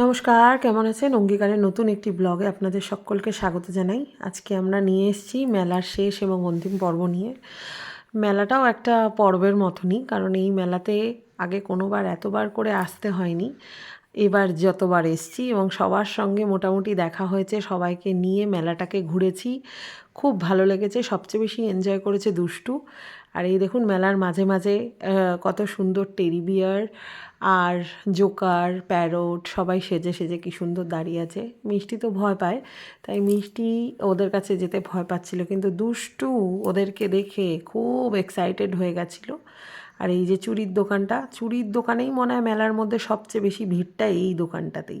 নমস্কার, কেমন আছেন? অঙ্গীকারের নতুন একটি ব্লগে আপনাদের সকলকে স্বাগত জানাই। আজকে আমরা নিয়ে এসেছি মেলার শেষ এবং অন্তিম পর্ব নিয়ে। মেলাটাও একটা পর্বের মতনই, কারণ এই মেলাতে আগে কোনোবার, এতবার করে আসতে হয়নি। এবার যতবার এসছি এবং সবার সঙ্গে মোটামুটি দেখা হয়েছে, সবাইকে নিয়ে মেলাটাকে ঘুরেছি। খুব ভালো লেগেছে, সবচেয়ে বেশি এনজয় করেছে দুষ্টু। আর এই দেখুন মেলার মাঝে মাঝে কত সুন্দর টেরি বিয়ার আর জোকার, প্যারট, সবাই সেজে সেজে কি সুন্দর দাঁড়িয়ে আছে। মিষ্টি তো ভয় পায়, তাই মিষ্টি ওদের কাছে যেতে ভয় পাচ্ছিল, কিন্তু দুষ্টু ওদেরকে দেখে খুব এক্সাইটেড হয়ে গেছিল। আর এই যে চুরির দোকানটা চুরির দোকানেই মনে হয় মেলার মধ্যে সবচেয়ে বেশি ভিড়টা এই দোকানটাতেই।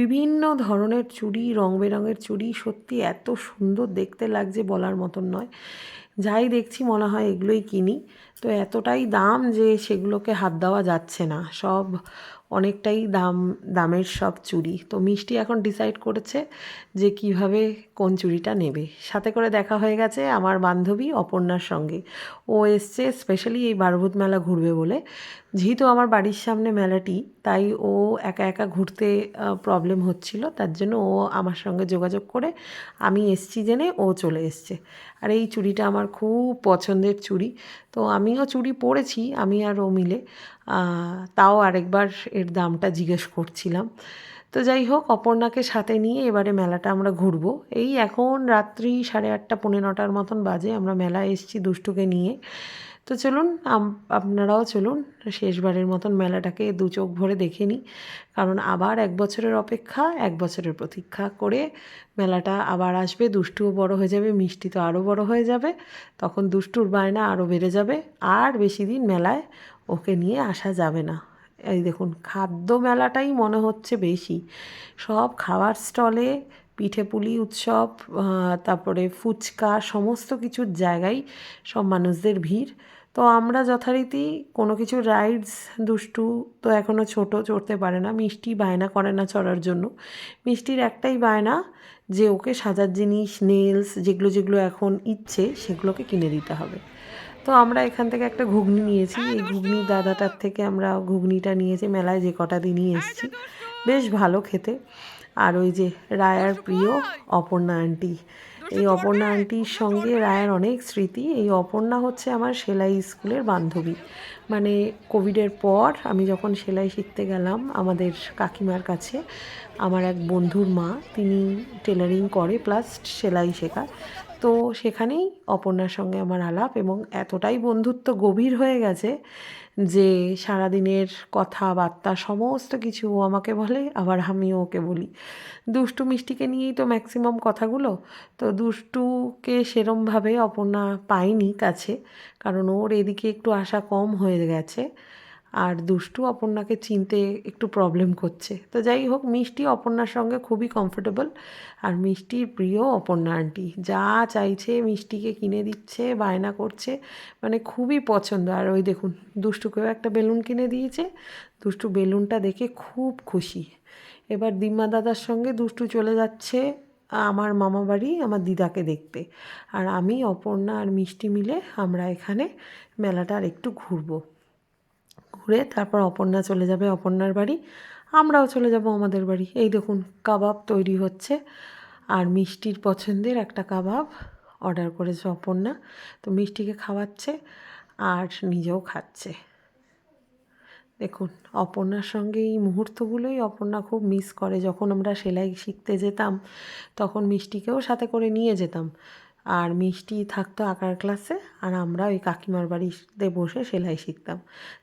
বিভিন্ন ধরনের চুড়ি, রং বেরঙের চুড়ি, সত্যি এত সুন্দর দেখতে লাগছে বলার মতন নয়। যাই দেখছি মনে হয় এগুলোই কিনি। তো এতটাই দাম যে সেগুলোকে হাত দেওয়া যাচ্ছে না। সব অনেকটাই দাম, দামের সব চুড়ি তো মিষ্টি এখন ডিসাইড করেছে যে কীভাবে কোন চুড়িটা নেবে। সাথে করে দেখা হয়ে গেছে আমার বান্ধবী অপর্ণার সঙ্গে। ও এসছে স্পেশালি এই বারভূত মেলা ঘুরবে বলে। যেহেতু আমার বাড়ির সামনে মেলাটি, তাই ও একা একা ঘুরতে প্রবলেম হচ্ছিল। তার জন্য ও আমার সঙ্গে যোগাযোগ করে আমি এসছি জেনে ও চলে এসছে। আর এই চুড়িটা আমার খুব পছন্দের চুড়ি তো আমিও চুড়ি পরেছি আমি আর ও মিলে। তাও আরেকবার এর দামটা জিজ্ঞেস করছিলাম। তো যাই হোক, অপর্ণাকে সাথে নিয়ে এবারে মেলাটা আমরা ঘুরবো। এই এখন রাত্রি সাড়ে আটটা, পৌনে নটার মতন বাজে। আমরা মেলায় এসেছি দুষ্টুকে নিয়ে। তো চলুন আপনারাও চলুন, শেষবারের মতন মেলাটাকে দু চোখ ভরে দেখে নিই। কারণ আবার এক বছরের অপেক্ষা, এক বছরের প্রতীক্ষা করে মেলাটা আবার আসবে। দুষ্টুও বড় হয়ে যাবে, মিষ্টি তো আরও বড় হয়ে যাবে। তখন দুষ্টুর বায়না আরও বেড়ে যাবে। আর বেশি দিন মেলায় ওকে নিয়ে আসা যাবে না। এই দেখুন, খাদ্য মেলাটাই মনে হচ্ছে বেশি। সব খাবার স্টলে পিঠেপুলি উৎসব তারপরে ফুচকা, সমস্ত কিছুর জায়গায় সব মানুষদের ভিড়। তো আমরা যথারীতি কোনো কিছু রাইডস দুষ্টু তো এখনও ছোট, চড়তে পারে না। মিষ্টি বায়না করে না চড়ার জন্য। মিষ্টির একটাই বায়না যে ওকে সাজার জিনিস নেলস যেগুলো যেগুলো এখন ইচ্ছে সেগুলোকে কিনে দিতে হবে। তো আমরা এখান থেকে একটা ঘুগনি নিয়েছি। এই ঘুগনি দাদাটার থেকে আমরা ঘুগনিটা নিয়েছি। মেলায় যে কটা দিনই এসেছি। বেশ ভালো খেতে। আর ওই যে রায়ার প্রিয় অপর্ণা আন্টি এই অপর্ণা আন্টির সঙ্গে রায়ার অনেক স্মৃতি। এই অপর্ণা হচ্ছে আমার সেলাই স্কুলের বান্ধবী। মানে কোভিডের পর আমি যখন সেলাই শিখতে গেলাম আমাদের কাকিমার কাছে, আমার এক বন্ধুর মা, তিনি টেলারিং করে প্লাস সেলাই শেখায়। তো সেখানেই অপর্ণার সঙ্গে আমার আলাপ এবং এতটাই বন্ধুত্ব গভীর হয়ে গেছে যে সারাদিনের কথাবার্তা সমস্ত কিছু ও আমাকে বলে, আবার আমিও ওকে বলি। দুষ্টু মিষ্টিকে নিয়েই তো ম্যাক্সিমাম কথাগুলো। তো দুষ্টুকে সেরমভাবে অপর্ণা পায়নি কাছে, কারণ ওর এদিকে একটু আশা কম হয়ে গেছে। আর দুষ্টু অপর্ণাকে চিনতে একটু প্রবলেম করছে। তো যাই হোক, মিষ্টি অপর্ণার সঙ্গে খুবই কমফোর্টেবল আর মিষ্টির প্রিয় অপর্ণা আন্টি যা চাইছে মিষ্টিকে কিনে দিচ্ছে, বায়না করছে মানে খুবই পছন্দ। আর ওই দেখুন, দুষ্টুকেও একটা বেলুন কিনে দিয়েছে। দুষ্টু বেলুনটা দেখে খুব খুশি। এবার দিম্মা দাদার সঙ্গে দুষ্টু চলে যাচ্ছে আমার মামা বাড়ি, আমার দিদাকে দেখতে। আর আমি, অপর্ণা আর মিষ্টি মিলে আমরা এখানে মেলাটা আর একটু ঘুরবো। ঘুরে তারপর অপর্ণা চলে যাবে অপর্ণার বাড়ি, আমরাও চলে যাব আমাদের বাড়ি। এই দেখুন, কাবাব তৈরি হচ্ছে। আর মিষ্টির পছন্দের একটা কাবাব অর্ডার করেছে অপর্ণা। তো মিষ্টিকে খাওয়াচ্ছে আর নিজেও খাচ্ছে। দেখুন, অপর্ণার সঙ্গে এই মুহূর্তগুলোই অপর্ণা খুব মিস করে। যখন আমরা সেলাই শিখতে যেতাম, তখন মিষ্টিকেও সাথে করে নিয়ে যেতাম। আর মিষ্টি থাকতো আঁকার ক্লাসে আর আমরা ওই কাকিমার বাড়িতে বসে সেলাই শিখতাম।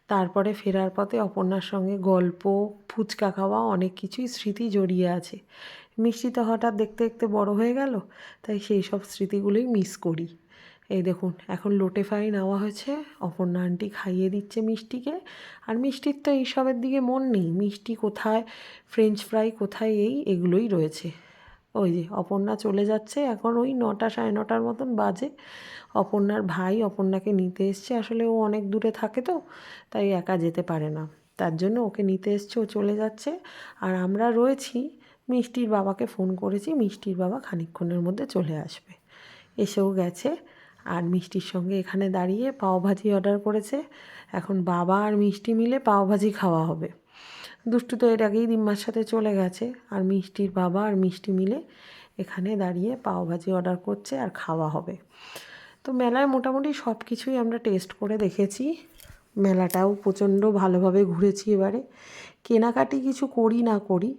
তারপরে ফেরার পথে অপর্ণার সঙ্গে গল্প, ফুচকা খাওয়া, অনেক কিছুই স্মৃতি জড়িয়ে আছে। মিষ্টি তো হঠাৎ দেখতে দেখতে বড় হয়ে গেল, তাই সেই সব স্মৃতিগুলোই মিস করি। এই দেখুন, এখন লোটে ফ্রাই নেওয়া হয়েছে, অপর্ণা আন্টি খাইয়ে দিচ্ছে মিষ্টিকে। আর মিষ্টির তো এইসবের দিকে মন নেই, মিষ্টি কোথায় ফ্রেঞ্চ ফ্রাই কোথায়, এই এগুলোই রয়েছে। ওই যে অপর্ণা চলে যাচ্ছে। এখন ওই নটা সাড়ে নটার মতন বাজে। অপর্ণার ভাই অপর্ণাকে নিতে এসছে। আসলে ও অনেক দূরে থাকে তো, তাই একা যেতে পারে না। তার জন্য ওকে নিতে এসছে, ও চলে যাচ্ছে। আর আমরা রয়েছি, মিষ্টির বাবাকে ফোন করেছি, মিষ্টির বাবা খানিক্ষণের মধ্যে চলে আসবে। এসেও গেছে। আর মিষ্টির সঙ্গে এখানে দাঁড়িয়ে পাওভাজি অর্ডার করেছে। এখন বাবা আর মিষ্টি মিলে পাওভাজি খাওয়া হবে। দুষ্টু তো এর আগেই দিম্মার সাথে চলে গেছে। আর মিষ্টির বাবা আর মিষ্টি মিলে এখানে দাঁড়িয়ে পাওভাজি অর্ডার করছে আর খাওয়া হবে। তো মেলায় মোটামুটি সব কিছুই আমরা টেস্ট করে দেখেছি। মেলাটাও প্রচণ্ড ভালোভাবে ঘুরেছি এবারে। কেনাকাটি কিছু করি না করি,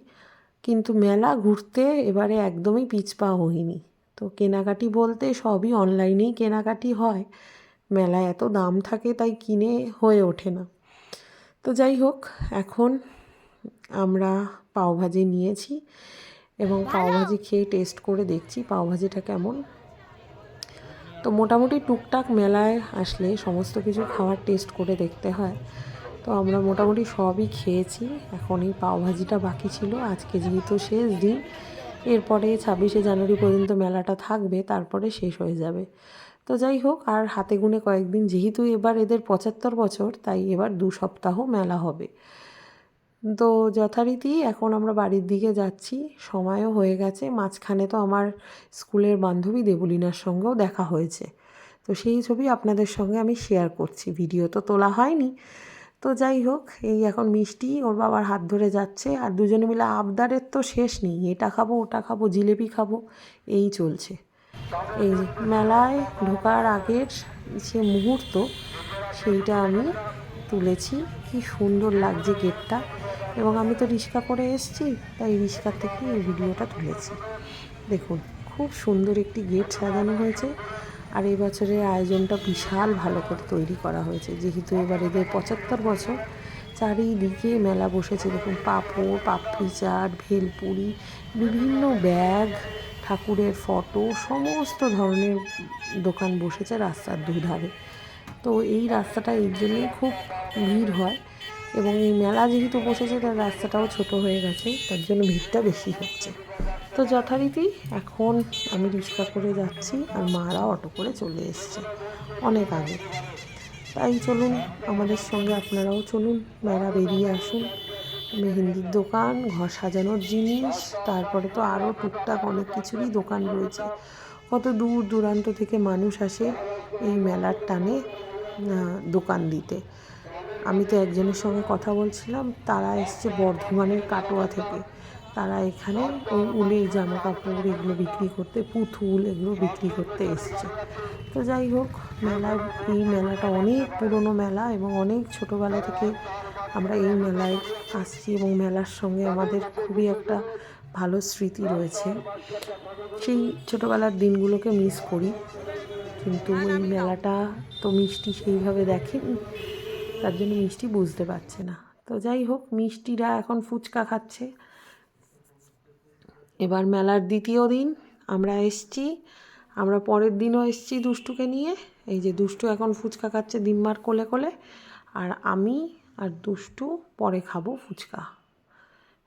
কিন্তু মেলা ঘুরতে এবারে একদমই পিছপা হইনি তো কেনাকাটি বলতে সবই অনলাইনেই কেনাকাটি হয়। মেলায় এত দাম থাকে তাই কিনে হয়ে ওঠে না। তো যাই হোক, এখন আমরা পাওভাজি নিয়েছি এবং পাওভাজি খেয়ে টেস্ট করে দেখছি পাওভাজিটা কেমন। তো মোটামুটি টুকটাক মেলায় আসলে সমস্ত কিছু খাবার টেস্ট করে দেখতে হয়। তো আমরা মোটামুটি সবই খেয়েছি এখন এই পাওভাজিটা বাকি ছিল। আজকে যেহেতু শেষ দিন এরপরে ছাব্বিশে জানুয়ারি পর্যন্ত মেলাটা থাকবে তারপরে শেষ হয়ে যাবে। তো যাই হোক আর হাতে গুনে কয়েকদিন যেহেতু এবার এদের পঁচাত্তর বছর তাই এবার দু সপ্তাহ মেলা হবে। তো যথারীতি এখন আমরা বাড়ির দিকে যাচ্ছি। সময়ও হয়ে গেছে। মাঝখানে তো আমার স্কুলের বান্ধবী দেবলিনার সঙ্গেও দেখা হয়েছে। তো সেই ছবি আপনাদের সঙ্গে আমি শেয়ার করছি। ভিডিও তো তোলা হয়নি। তো যাই হোক, এই এখন মিষ্টি, ওর বাবার হাত ধরে যাচ্ছে। আর দুজনে মিলে আবদারের তো শেষ নেই। এটা খাব, ওটা খাব, জিলেপি খাব, এই চলছে। এই মেলায় ঢোকার আগের যে মুহূর্ত, সেইটা আমি তুলেছি। কি সুন্দর লাগছে গেটটা এবং আমি তো রিক্সা করে এসেছি, তাই রিক্সা থেকে এই ভিডিওটা তুলেছি। দেখুন, খুব সুন্দর একটি গেট সাজানো হয়েছে, আর এই বছরের আয়োজনটা বিশাল ভালো করে তৈরি করা হয়েছে। যেহেতু এবার এদের পঁচাত্তর বছর, চারিদিকে মেলা বসেছে। দেখুন, পাঁপড়, পাপড়ি চাট, ভেলপুরি, বিভিন্ন ব্যাগ, ঠাকুরের ফটো, সমস্ত ধরনের দোকান বসেছে রাস্তার দুধারে। তো এই রাস্তাটা এই জন্যই খুব ভিড় হয়। এবং এই মেলা যেহেতু বসেছে, তার রাস্তাটাও ছোট হয়ে গেছে, তার জন্য ভিড়টা বেশি হচ্ছে। তো যথারীতি এখন আমি রিক্সা করে যাচ্ছি আর মারা অটো করে চলে এসছে, অনেক আগে। তাই চলুন, আমাদের সঙ্গে আপনারাও চলুন, মেলা বেরিয়ে আসুন। মেহেন্দির দোকান, ঘর সাজানোর জিনিস, তারপরে তো আরও টুকটাক অনেক কিছুরই দোকান রয়েছে। কত দূর দূরান্ত থেকে মানুষ আসে এই মেলার টানে দোকান দিতে। আমি তো একজনের সঙ্গে কথা বলছিলাম, তারা এসছে বর্ধমানের কাটোয়া থেকে। তারা এখানে ওই উলের জামা কাপড় এগুলো বিক্রি করতে, পুতুল এগুলো বিক্রি করতে এসছে। তো যাই হোক মেলা এই মেলাটা অনেক পুরনো মেলা এবং অনেক ছোটোবেলা থেকে আমরা এই মেলায় আসছি এবং মেলার সঙ্গে আমাদের খুবই একটা ভালো স্মৃতি রয়েছে। সেই ছোটোবেলার দিনগুলোকে মিস করি, কিন্তু এই মেলাটা তো মিষ্টি সেইভাবে দেখেনি। তার জন্য মিষ্টি বুঝতে পারছে না। তো যাই হোক, মিষ্টিরা এখন ফুচকা খাচ্ছে। এবার মেলার দ্বিতীয় দিন, আমরা এসছি। আমরা পরের দিনও এসছি দুষ্টুকে নিয়ে। এই যে দুষ্টু এখন ফুচকা খাচ্ছে দিম্মার কোলে কোলে। আর আমি আর দুষ্টু পরে খাব ফুচকা।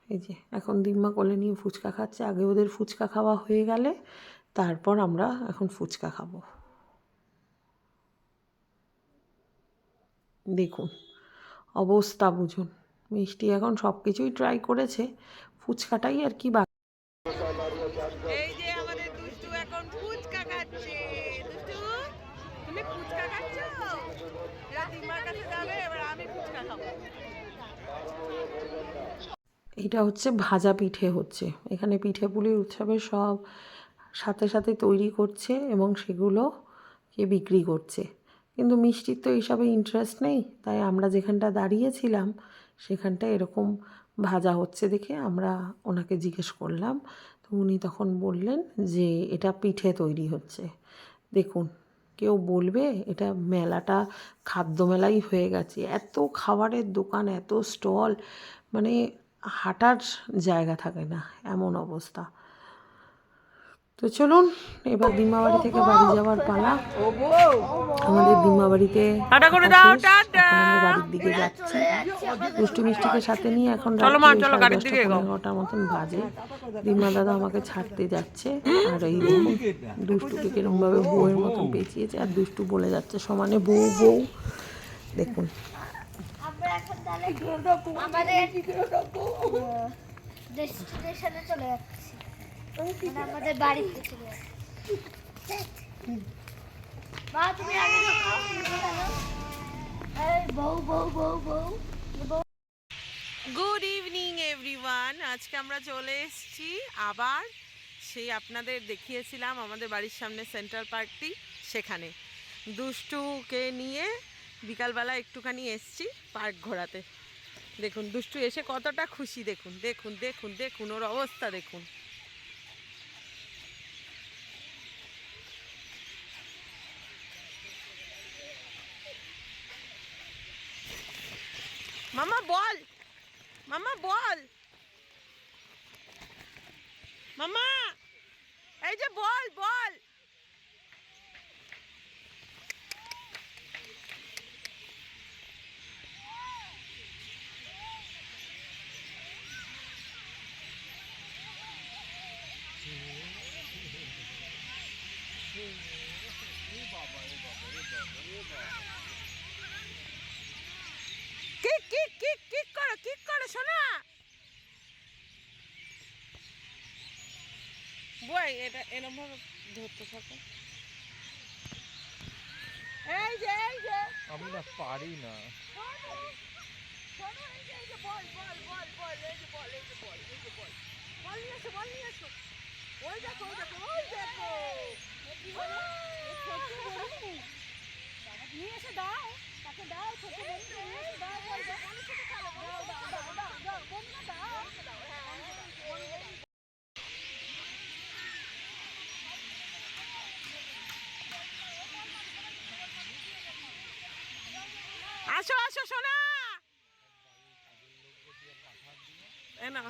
এই যে, এখন দিম্মা কোলে নিয়ে ফুচকা খাচ্ছে। আগে ওদের ফুচকা খাওয়া হয়ে গেলে, তারপর আমরা এখন ফুচকা খাব। দেখুন অবস্থা বুঝুন। মিষ্টি এখন সব কিছুই ট্রাই করেছে ফুচকাটাই আর কি বাকি। এই যে আমাদের দুষ্টু এখন ফুচকা খাচ্ছে। দুষ্টু তুমি ফুচকা খাচ্ছ? এরা কাছে যাবে এবার আমি ফুচকা খাব। এটা হচ্ছে ভাজা পিঠে হচ্ছে। এখানে পিঠে পুলি উৎসবে সব সাথে সাথে তৈরি করছে এবং সেগুলোকে বিক্রি করছে। কিন্তু মিষ্টির তো এইসবে ইন্টারেস্ট নেই, তাই আমরা যেখানটা দাঁড়িয়েছিলাম সেখানটা এরকম ভাজা হচ্ছে দেখে আমরা ওনাকে জিজ্ঞেস করলাম। তো উনি তখন বললেন যে এটা পিঠে তৈরি হচ্ছে। দেখুন, কেউ বলবে এটা মেলাটা খাদ্য মেলাই হয়ে গেছে, এত খাবারের দোকান, এত স্টল মানে হাঁটার জায়গা থাকে না, এমন অবস্থা। তো চলুন এবার দিমাবাড়ি থেকে বাড়ি যাওয়ার পালা। আমাদের। এখন আমরা বাড়ির দিকে যাচ্ছি। দুষ্টু মিষ্টিকে সাথে নিয়ে এখন চলো মা, চলো গাড়ির দিকে মতন বাজে। দিমা দাদা আমাকে ছাড়তে যাচ্ছে আর এই দেখুন দুষ্টুকে কিরম ভাবে বউয়ের মতন পেঁচিয়েছে আর দুষ্টু বলে যাচ্ছে সমানে বউ বউ। দেখুন। আমাদের ডেস্টিনেশনে চলে যাচ্ছি। গুড ইভিনিং এভরিওয়ান আজকে আমরা চলে এসেছি আবার সেই আপনাদের দেখিয়েছিলাম আমাদের বাড়ির সামনে সেন্ট্রাল পার্কটি সেখানে। দুষ্টুকে নিয়ে বিকালবেলা একটুখানি এসছি পার্ক ঘোরাতে। দেখুন, দুষ্টু এসে কতটা খুশি, দেখুন দেখুন দেখুন দেখুন, ওর অবস্থা দেখুন। মামা বল মামা বল মামা এই যে ball ball kick kick kick kick করো শোনা বই এটা এরকম ভাবে ধরতে থাকো এই যে এই যে আমি না পারি না শোনো, শোনো, এই যে, এই যে বল, বল, বল, বল, এই যে বল, এই যে বল, এই যে বল। বল নিয়ে এসো, বল নিয়ে এসো। ওই দেখো, ওই দেখো, ওই দেখো। নিয়ে এসে দাও, তাকে দাও, ছোট বলু, নিয়ে এসে দাও, বল, দাও, বলের সাথে খেলো, দাও, দাও, দাও, দাও, দাও, বলুকে দাও, বলুকে দাও, হ্যাঁ, বলুকে দাও। আসো আসো সোনা এ না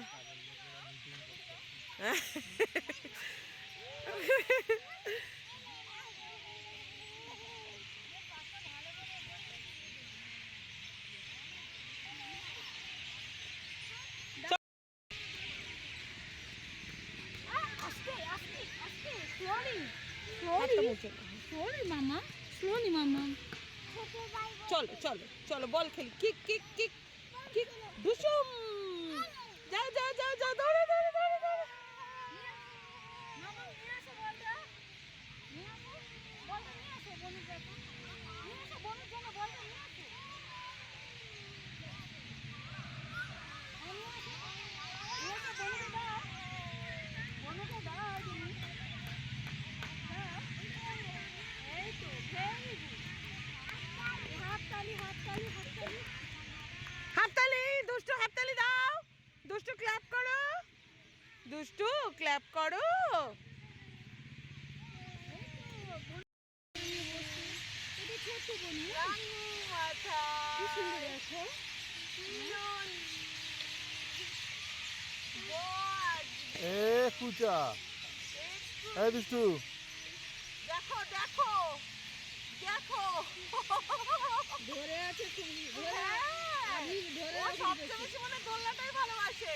আস্তে আস্তে আস্তে স্লোলি স্লোলি মামা স্লোলি মামা চলো চলো চলো বল খেলি কিক কিক কিক কিক দুসুম যাও যাও যাও যাও দৌড়ে দৌড়ে দৌড়ে দৌড়ে মামা নিয়ে আসো বলটা নিয়ে আসো বলটা নিয়ে আসো বনুর কাছে নিয়ে আসো বনুর জন্য বলটা নিয়ে আসো হ্যাঁ, নিয়ে আসো। নিয়ে আসো, বনুকে দাও। বনুকে দাও তুমি। দাও। এই তো, very good. হাততালি, হাততালি, হাততালি। হাততালি দুষ্টু হাততালি দাও দুষ্টু ক্ল্যাপ করো দুষ্টু ক্ল্যাপ করো। এটা ছোট্ট বনু। কি সুন্দর দেখো। এ কুচা দেখো দেখো দেখো। ধরে আছে তুমি ধরে হ্যাঁ, আমি ধরে সবচেয়ে বেশি মানে দোলনাটাই ভালোবাসে।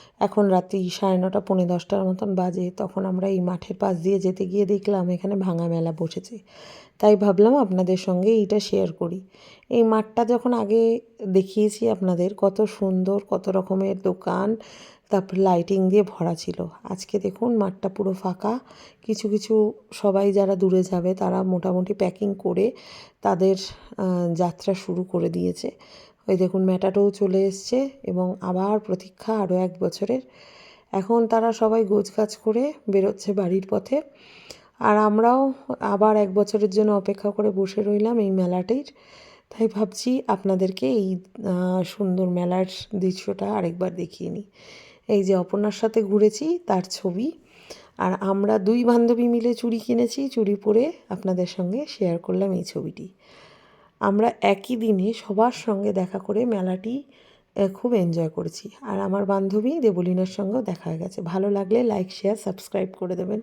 এখন রাত্রি সাড়ে নটা, পৌনে দশটার মতন বাজে। তখন আমরা এই মাঠের পাশ দিয়ে যেতে গিয়ে দেখলাম এখানে ভাঙা মেলা বসেছে। তাই ভাবলাম আপনাদের সঙ্গে এইটা শেয়ার করি। এই মাঠটা যখন আগে দেখিয়েছি আপনাদের, কত সুন্দর, কত রকমের দোকান, তারপর লাইটিং দিয়ে ভরা ছিল। আজকে দেখুন মাঠটা পুরো ফাঁকা। কিছু কিছু সবাই যারা দূরে যাবে তারা মোটামুটি প্যাকিং করে তাদের যাত্রা শুরু করে দিয়েছে। ওই দেখুন, ম্যাটাটাও চলে এসছে এবং আবার প্রতীক্ষা আরও এক বছরের। এখন তারা সবাই গোছগাছ করে বেরোচ্ছে বাড়ির পথে। আর আমরাও আবার এক বছরের জন্য অপেক্ষা করে বসে রইলাম এই মেলাটির। তাই ভাবছি আপনাদেরকে এই সুন্দর মেলার দৃশ্যটা আরেকবার দেখিয়ে নিই। এই যে অপর্ণার সাথে ঘুরেছি, তার ছবি। আর আমরা দুই বান্ধবী মিলে চুড়ি কিনেছি, চুড়ি পরে আপনাদের সঙ্গে শেয়ার করলাম এই ছবিটি। আমরা একই দিনে সবার সঙ্গে দেখা করে মেলাটি খুব এনজয় করেছি। আর আমার বান্ধবী দেবলিনার সঙ্গেও দেখা হয়ে গেছে। ভালো লাগলে লাইক শেয়ার সাবস্ক্রাইব করে দেবেন।